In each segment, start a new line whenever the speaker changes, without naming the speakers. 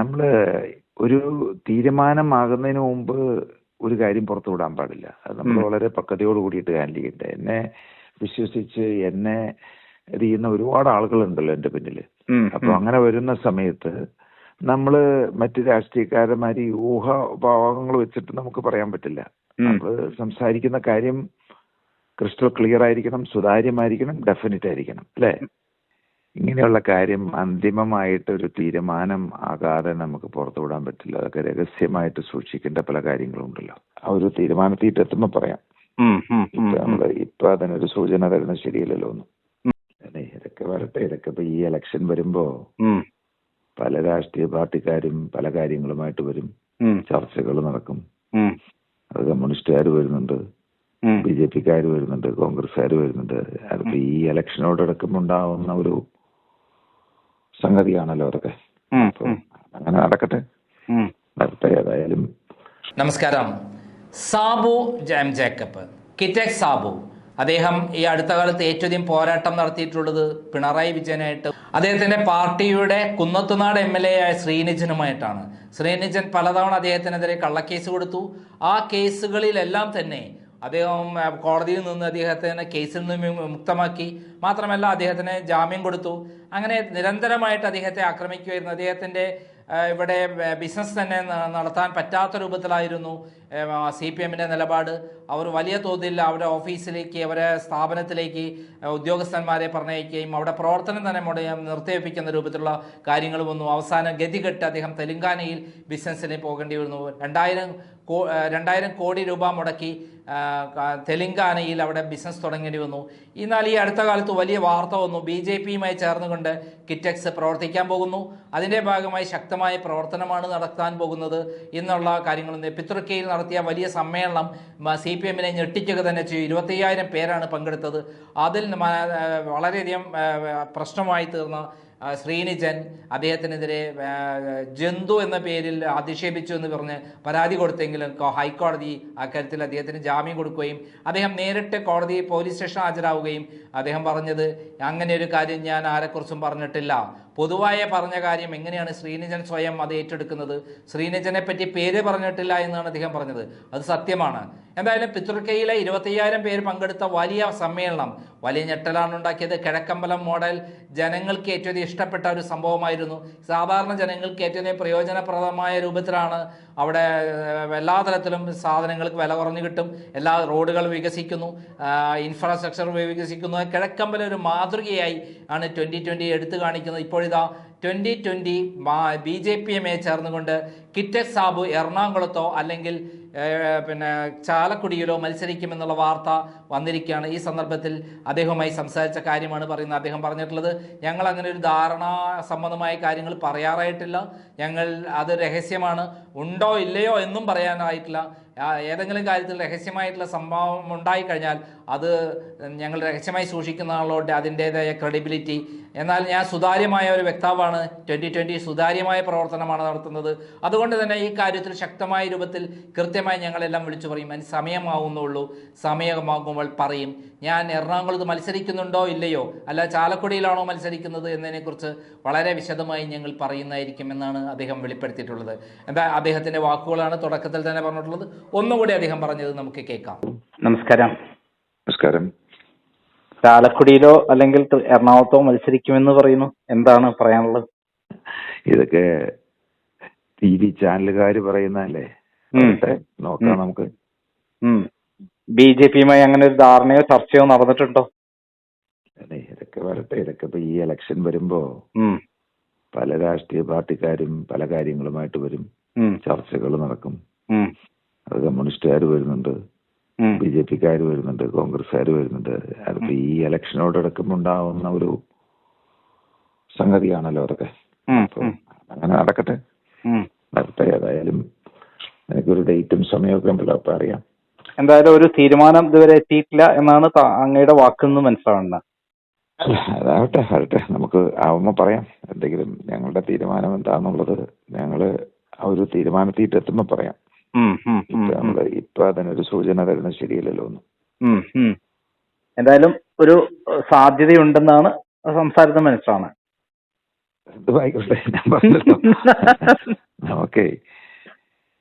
നമ്മൾ ഒരു തീരുമാനമാകുന്നതിന് മുമ്പ് ഒരു കാര്യം പുറത്തു വിടാൻ പാടില്ല. അത് നമ്മൾ വളരെ പക്വതയോട് കൂടിയിട്ട് ഹാൻഡിൽ ചെയ്യട്ടെ എന്നെ വിശ്വസിച്ച് എന്നെ ഇത് ചെയ്യുന്ന ഒരുപാട് ആളുകളുണ്ടല്ലോ എന്റെ പിന്നിൽ.
അപ്പോൾ
അപ്പൊ അങ്ങനെ വരുന്ന സമയത്ത് നമ്മൾ മറ്റു രാഷ്ട്രീയക്കാരന്മാര് ഈ ഊഹാഭാവങ്ങൾ വെച്ചിട്ട് നമുക്ക് പറയാൻ പറ്റില്ല.
നമ്മൾ
നമ്മൾ സംസാരിക്കുന്ന കാര്യം ക്രിസ്റ്റൽ ക്ലിയർ ആയിരിക്കണം സുതാര്യമായിരിക്കണം ഡെഫിനറ്റ് ആയിരിക്കണം അല്ലേ ഇങ്ങനെയുള്ള കാര്യം അന്തിമമായിട്ട് ഒരു തീരുമാനം ആകാതെ നമുക്ക് പുറത്തു വിടാൻ പറ്റില്ല. അതൊക്കെ രഹസ്യമായിട്ട് സൂക്ഷിക്കേണ്ട പല കാര്യങ്ങളുണ്ടല്ലോ. ആ ഒരു തീരുമാനത്തിട്ട് എത്തുമ്പോ പറയാം.
നമ്മൾ
ഇപ്പൊ അതിനൊരു സൂചന തരുന്നത് ശരിയല്ലല്ലോ ഒന്നും. ഇതൊക്കെ വരട്ടെ ഇതൊക്കെ ഇപ്പൊ ഈ ഇലക്ഷൻ വരുമ്പോ പല രാഷ്ട്രീയ പാർട്ടിക്കാരും പല കാര്യങ്ങളുമായിട്ട് വരും. ചർച്ചകൾ നടക്കും. അത് കമ്മ്യൂണിസ്റ്റുകാർ വരുന്നുണ്ട്. ബി ജെ പിക്കാർ വരുന്നുണ്ട്. കോൺഗ്രസ്സുകാർ വരുന്നുണ്ട്. അതിപ്പോ ഈ ഇലക്ഷനോടടക്കം ഉണ്ടാവുന്ന ഒരു സംഗതിയാണല്ലോ അതൊക്കെ അങ്ങനെ നടക്കട്ടെ. നടക്കട്ടെ ഏതായാലും.
നമസ്കാരം. സാബു ജാം ജേക്കബ്. കിറ്റക് സാബു. അദ്ദേഹം ഈ അടുത്ത കാലത്ത് ഏറ്റവും അധികം പോരാട്ടം നടത്തിയിട്ടുള്ളത് പിണറായി വിജയനായിട്ട്. അദ്ദേഹത്തിന്റെ പാർട്ടിയുടെ കുന്നത്തുനാട് എം എൽ എ ആയ ശ്രീനിജനുമായിട്ടാണ്. ശ്രീനിജൻ പലതവണ അദ്ദേഹത്തിനെതിരെ കള്ളക്കേസ് കൊടുത്തു. ആ കേസുകളിലെല്ലാം തന്നെ അദ്ദേഹം കോടതിയിൽ നിന്ന് അദ്ദേഹത്തിന് കേസിൽ നിന്ന് മുക്തമാക്കി. മാത്രമല്ല അദ്ദേഹത്തിന് ജാമ്യം കൊടുത്തു. അങ്ങനെ നിരന്തരമായിട്ട് അദ്ദേഹത്തെ ആക്രമിക്കുമായിരുന്നു അദ്ദേഹത്തിന്റെ ഇവിടെ ബിസിനസ് തന്നെ നടത്താൻ പറ്റാത്ത രൂപത്തിലായിരുന്നു സി പി എമ്മിന്റെ നിലപാട്. അവർ വലിയ തോതിൽ അവരുടെ ഓഫീസിലേക്ക് അവരെ സ്ഥാപനത്തിലേക്ക് ഉദ്യോഗസ്ഥന്മാരെ പറഞ്ഞയക്കുകയും അവിടെ പ്രവർത്തനം തന്നെ മുട നിർത്തിവെപ്പിക്കുന്ന രൂപത്തിലുള്ള കാര്യങ്ങൾ വന്നു അവസാനം ഗതികെട്ട് അദ്ദേഹം തെലുങ്കാനയിൽ ബിസിനസ്സിന് പോകേണ്ടി വന്നു രണ്ടായിരം രണ്ടായിരം കോടി രൂപ മുടക്കി തെലങ്കാനയിൽ അവിടെ ബിസിനസ് തുടങ്ങേണ്ടി വന്നു. എന്നാൽ ഈ അടുത്ത കാലത്ത് വലിയ വാർത്ത വന്നു. ബി ജെ പിയുമായി ചേർന്നുകൊണ്ട് കിറ്റക്സ് പ്രവർത്തിക്കാൻ പോകുന്നു. അതിന്റെ ഭാഗമായി ശക്തമായ പ്രവർത്തനമാണ് നടത്താൻ പോകുന്നത് എന്നുള്ള കാര്യങ്ങൾ പിതൃക്കയിൽ നടത്തിയ വലിയ സമ്മേളനം സി പി എമ്മിനെ ഞെട്ടിക്കുക തന്നെ ചെയ്യും ഇരുപത്തയ്യായിരം പേരാണ് പങ്കെടുത്തത്. അതിൽ വളരെയധികം പ്രശ്നമായി തീർന്ന ശ്രീനിജൻ അദ്ദേഹത്തിനെതിരെ ജന്തു എന്ന പേരിൽ അധിക്ഷേപിച്ചു എന്ന് പറഞ്ഞ് പരാതി കൊടുത്തെങ്കിലും ഹൈക്കോടതി ഹൈക്കോടതി അക്കാര്യത്തിൽ അദ്ദേഹത്തിന് ജാമ്യം കൊടുക്കുകയും അദ്ദേഹം നേരിട്ട് കോടതി പോലീസ് സ്റ്റേഷൻ ഹാജരാവുകയും അദ്ദേഹം പറഞ്ഞത് അങ്ങനെ ഒരു കാര്യം ഞാൻ ആരെക്കുറിച്ചും പറഞ്ഞിട്ടില്ല. പൊതുവായ പറഞ്ഞ കാര്യം എങ്ങനെയാണ് ശ്രീനിജൻ സ്വയം അത് ഏറ്റെടുക്കുന്നത്? ശ്രീനിജനെ പറ്റി പേര് പറഞ്ഞിട്ടില്ല എന്നാണ് അദ്ദേഹം പറഞ്ഞത്. അത് സത്യമാണ്. എന്തായാലും പിതൃക്കയിലെ ഇരുപത്തയ്യായിരം പേര് പങ്കെടുത്ത വലിയ സമ്മേളനം വലിയ ഞെട്ടലാണ് ഉണ്ടാക്കിയത്. കിഴക്കമ്പലം മോഡൽ ജനങ്ങൾക്ക് ഏറ്റവും ഇഷ്ടപ്പെട്ട ഒരു സംഭവമായിരുന്നു. സാധാരണ ജനങ്ങൾക്ക് ഏറ്റവും പ്രയോജനപ്രദമായ രൂപത്തിലാണ് അവിടെ എല്ലാ തരത്തിലും സാധനങ്ങൾക്ക് വില കുറഞ്ഞു കിട്ടും. എല്ലാ റോഡുകൾ വികസിക്കുന്നു ഇൻഫ്രാസ്ട്രക്ചർ വികസിക്കുന്നു കിഴക്കമ്പലം ഒരു മാതൃകയായി ആണ് ട്വന്റി ട്വന്റി എടുത്തു കാണിക്കുന്നത്. ഇപ്പോഴിതാ twenty twenty B J P എമ്മെ ചേർന്നുകൊണ്ട് കിറ്റക് സാബു എറണാകുളത്തോ അല്ലെങ്കിൽ പിന്നെ ചാലക്കുടിയിലോ മത്സരിക്കുമെന്നുള്ള വാർത്ത വന്നിരിക്കുകയാണ്. ഈ സന്ദർഭത്തിൽ അദ്ദേഹവുമായി സംസാരിച്ച കാര്യമാണ് പറയുന്നത് അദ്ദേഹം പറഞ്ഞിട്ടുള്ളത്. ഞങ്ങൾ അങ്ങനെ ഒരു ധാരണ സംബന്ധമായ കാര്യങ്ങൾ പറയാറായിട്ടില്ല. ഞങ്ങൾ അത് രഹസ്യമാണ്. ഉണ്ടോ ഇല്ലയോ എന്നും പറയാനായിട്ടില്ല. ഏതെങ്കിലും കാര്യത്തിൽ രഹസ്യമായിട്ടുള്ള സംഭവം ഉണ്ടായിക്കഴിഞ്ഞാൽ അത് ഞങ്ങൾ രഹസ്യമായി സൂക്ഷിക്കുന്ന ആളോട് അതിന്റേതായ ക്രെഡിബിലിറ്റി എന്നാൽ ഞാൻ സുതാര്യമായ ഒരു വ്യക്താവാണ്. ട്വന്റി ട്വന്റി സുതാര്യമായ പ്രവർത്തനമാണ് നടത്തുന്നത്. അതുകൊണ്ട് തന്നെ ഈ കാര്യത്തിൽ ശക്തമായ രൂപത്തിൽ കൃത്യമായി ഞങ്ങളെല്ലാം വിളിച്ചു പറയും. അതിന് സമയമാവുന്നുള്ളൂ. സമയമാകുമ്പോൾ പറയും. ഞാൻ എറണാകുളത്ത് മത്സരിക്കുന്നുണ്ടോ ഇല്ലയോ? അല്ല ചാലക്കുടിയിലാണോ മത്സരിക്കുന്നത് എന്നതിനെക്കുറിച്ച് വളരെ വിശദമായി ഞങ്ങൾ പറയുന്നതായിരിക്കും എന്നാണ് അദ്ദേഹം വെളിപ്പെടുത്തിയിട്ടുള്ളത്. എന്താ അദ്ദേഹത്തിന്റെ വാക്കുകളാണ് തുടക്കത്തിൽ തന്നെ പറഞ്ഞിട്ടുള്ളത്. ഒന്നുകൂടി അദ്ദേഹം പറഞ്ഞത് നമുക്ക് കേൾക്കാം.
നമസ്കാരം.
നമസ്കാരം.
ചാലക്കുടിയിലോ അല്ലെങ്കിൽ എറണാകുളത്തോ മത്സരിക്കുമെന്ന് പറയുന്നു. എന്താണ് പറയാനുള്ളത്?
ഇതൊക്കെ ടി വി
ചാനലുകാര്
പറയുന്നല്ലേ. നോക്കാം നമുക്ക്.
ബി ജെ പിയുമായി അങ്ങനെ ഒരു ധാരണയോ ചർച്ചയോ നടന്നിട്ടുണ്ടോ?
അതെ, ഇതൊക്കെ വരട്ടെ. ഇതൊക്കെ ഇപ്പൊ ഈ ഇലക്ഷൻ വരുമ്പോ പല രാഷ്ട്രീയ പാർട്ടിക്കാരും പല കാര്യങ്ങളുമായിട്ട് വരും. ചർച്ചകൾ നടക്കും. കമ്മ്യൂണിസ്റ്റുകാർ വരുന്നുണ്ട് ബി ജെ പിക്കാർ വരുന്നുണ്ട് കോൺഗ്രസ്സുകാർ വരുന്നുണ്ട്. അതിപ്പോ ഈ ഇലക്ഷനോടടക്കം ഉണ്ടാവുന്ന ഒരു സംഗതിയാണല്ലോ അതൊക്കെ. അങ്ങനെ നടക്കട്ടെ. നടത്തെ ഏതായാലും എനിക്കൊരു ഡേറ്റും സമയമൊക്കെ ഉണ്ടല്ലോ അപ്പൊ അറിയാം.
എന്തായാലും ഒരു തീരുമാനം ഇതുവരെ എത്തിയിട്ടില്ല എന്നാണ് അങ്ങയുടെ വാക്കിൽ നിന്ന് മനസ്സിലാവുന്നത്
അതാവട്ടെ അതട്ടെ നമുക്ക് ആവുമ്പോ പറയാം. എന്തെങ്കിലും ഞങ്ങളുടെ തീരുമാനം എന്താന്നുള്ളത് ഞങ്ങൾ ആ ഒരു തീരുമാനത്തിട്ട് എത്തുമ്പോ പറയാം.
ഉം,
ഇപ്പൊ അതിനൊരു സൂചന തരുന്നത് ശരിയല്ലല്ലോ ഒന്നും.
എന്തായാലും ഒരു സാധ്യതയുണ്ടെന്നാണ് സംസാരിക്കുന്ന മനസ്സിലാണ്
ഓക്കേ ഞാൻ പറഞ്ഞല്ലോ. ഓക്കെ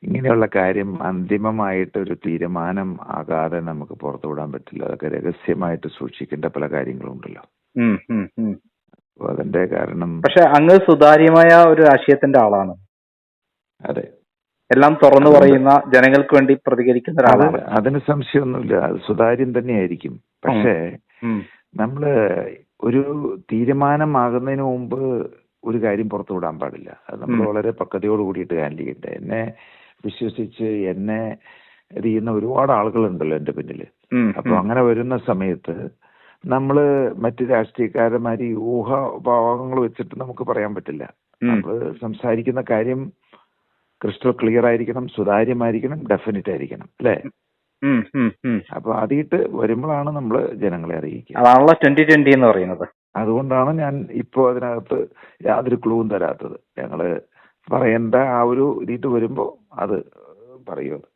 ഇങ്ങനെയുള്ള കാര്യം അന്തിമമായിട്ട് ഒരു തീരുമാനം ആകാതെ നമുക്ക് പുറത്തു വിടാൻ പറ്റില്ല. അതൊക്കെ രഹസ്യമായിട്ട് സൂക്ഷിക്കേണ്ട പല കാര്യങ്ങളുണ്ടല്ലോ. അതിന്റെ കാരണം
പക്ഷെ അങ്ങ് സുതാര്യമായ ഒരു രാഷ്ട്രീയത്തിന്റെ ആളാണ്.
അതെ.
എല്ലാം തുറന്നു പറയുന്ന ജനങ്ങൾക്ക് വേണ്ടി പ്രതികരിക്കുന്ന ഒരാളാണ്
അതിന് സംശയമൊന്നുമില്ല അത് സുതാര്യം തന്നെയായിരിക്കും പക്ഷേ. നമ്മൾ ഒരു തീരുമാനമാകുന്നതിന് മുമ്പ് ഒരു കാര്യം പുറത്തു വിടാൻ പാടില്ല അത് നമ്മൾ. വളരെ പക്വതയോട് കൂടിയിട്ട് ഹാൻഡിൽ ചെയ്യട്ടെ എന്നെ വിശ്വസിച്ച് എന്നെ ഇത് ചെയ്യുന്ന ഒരുപാട് ആളുകളുണ്ടല്ലോ എന്റെ പിന്നിൽ അപ്പൊ. അങ്ങനെ വരുന്ന സമയത്ത് നമ്മൾ മറ്റു രാഷ്ട്രീയക്കാരന്മാര് ഈ ഊഹാഭാവങ്ങൾ വെച്ചിട്ട് നമുക്ക് പറയാൻ പറ്റില്ല
ഉം.
നമ്മൾ സംസാരിക്കുന്ന കാര്യം ക്രിസ്റ്റൽ ക്ലിയർ ആയിരിക്കണം സുതാര്യമായിരിക്കണം ഡെഫിനറ്റ് ആയിരിക്കണം അല്ലേ. അപ്പൊ അതിട്ട് വരുമ്പോഴാണ് നമ്മൾ ജനങ്ങളെ അറിയിക്കുക.
അതാണല്ലോ ട്വന്റി ട്വന്റി എന്ന് പറയുന്നത്.
അതുകൊണ്ടാണ് ഞാൻ ഇപ്പോ അതിനകത്ത് യാതൊരു ക്ലൂവും തരാത്തത്. ഞങ്ങൾ പറയേണ്ട ആ ഒരു ഇതിട്ട് വരുമ്പോ അത് പറയുമത്